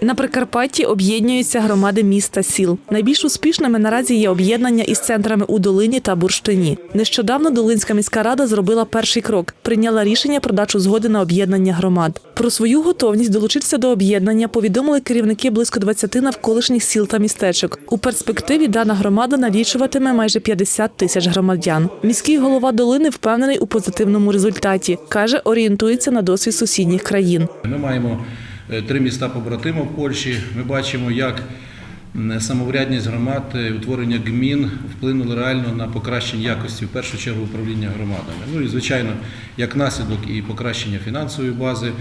На Прикарпатті об'єднуються громади міст та сіл. Найбільш успішними наразі є об'єднання із центрами у Долині та Бурштині. Нещодавно Долинська міська рада зробила перший крок, прийняла рішення про дачу згоди на об'єднання громад. Про свою готовність долучитися до об'єднання повідомили керівники близько 20 навколишніх сіл та містечок. У перспективі дана громада налічуватиме майже 50 тисяч громадян. Міський голова Долини впевнений у позитивному результаті. каже, орієнтується на досвід сусідніх країн. Ми маємо три міста побратима в Польщі. Ми бачимо, як самоврядність громад, е, утворення гмін вплинули реально на покращення якості, в першу чергу, управління громадами. Ну і звичайно, як наслідок і покращення фінансової бази,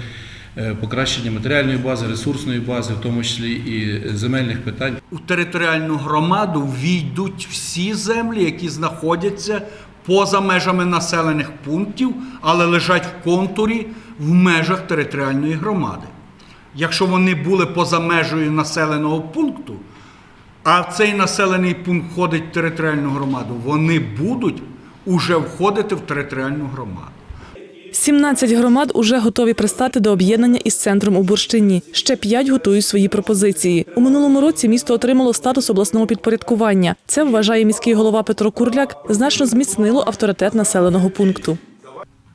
е, покращення матеріальної бази, ресурсної бази, в тому числі і земельних питань. У територіальну громаду війдуть всі землі, які знаходяться поза межами населених пунктів, але лежать в контурі в межах територіальної громади. Якщо вони були поза межею населеного пункту, а в цей населений пункт входить в територіальну громаду, вони будуть уже входити в територіальну громаду. 17 громад уже готові пристати до об'єднання із центром у Бурштині. Ще п'ять готують свої пропозиції. У минулому році місто отримало статус обласного підпорядкування. Це вважає міський голова Петро Курляк, значно зміцнило авторитет населеного пункту.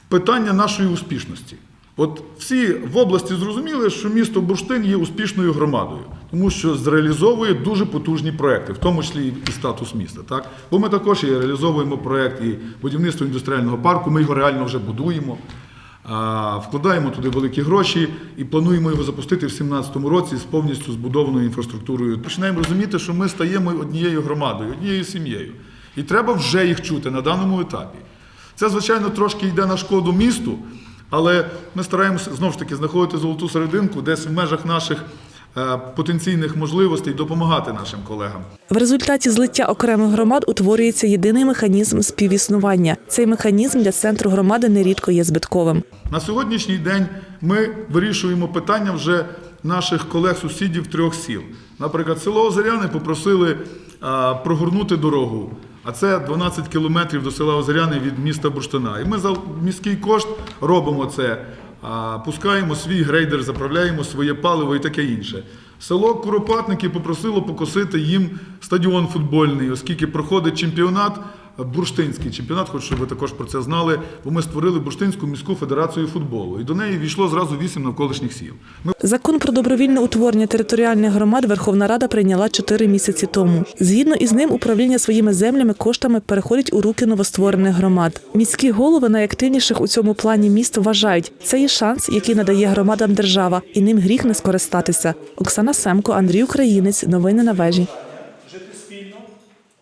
питання нашої успішності. От всі в області зрозуміли, що місто Бурштин є успішною громадою, тому що зреалізовує дуже потужні проекти, в тому числі і статус міста. Так? Бо ми також і реалізовуємо проект і будівництво індустріального парку, ми його реально вже будуємо, вкладаємо туди великі гроші і плануємо його запустити в 2017 році з повністю збудованою інфраструктурою. Починаємо розуміти, що ми стаємо однією громадою, однією сім'єю. І треба вже їх чути на даному етапі. Це, звичайно, трошки йде на шкоду місту, але ми стараємося знову ж таки знаходити золоту серединку, десь в межах наших е, потенційних можливостей допомагати нашим колегам. В результаті злиття окремих громад утворюється єдиний механізм співіснування. Цей механізм для центру громади нерідко є збитковим. На сьогоднішній день ми вирішуємо питання вже наших колег-сусідів трьох сіл. Наприклад, село Озеряни попросили прогорнути дорогу. А це 12 кілометрів до села Озеряни від міста Бурштина. І ми за міський кошт робимо це. Пускаємо свій грейдер, заправляємо своє паливо і таке інше. Село Куропатники попросило покосити їм стадіон футбольний, оскільки проходить чемпіонат бурштинський чемпіонат, хочу, щоб ви також про це знали, бо ми створили Бурштинську міську федерацію футболу. І до неї війшло зразу вісім навколишніх сіл. Ми Закон про добровільне утворення територіальних громад Верховна Рада прийняла чотири місяці тому. Згідно із ним, управління своїми землями коштами переходить у руки новостворених громад. Міські голови найактивніших у цьому плані міст вважають, це є шанс, який надає громадам держава, і ним гріх не скористатися. Оксана Семко, Андрій Українець. Новини на вежі.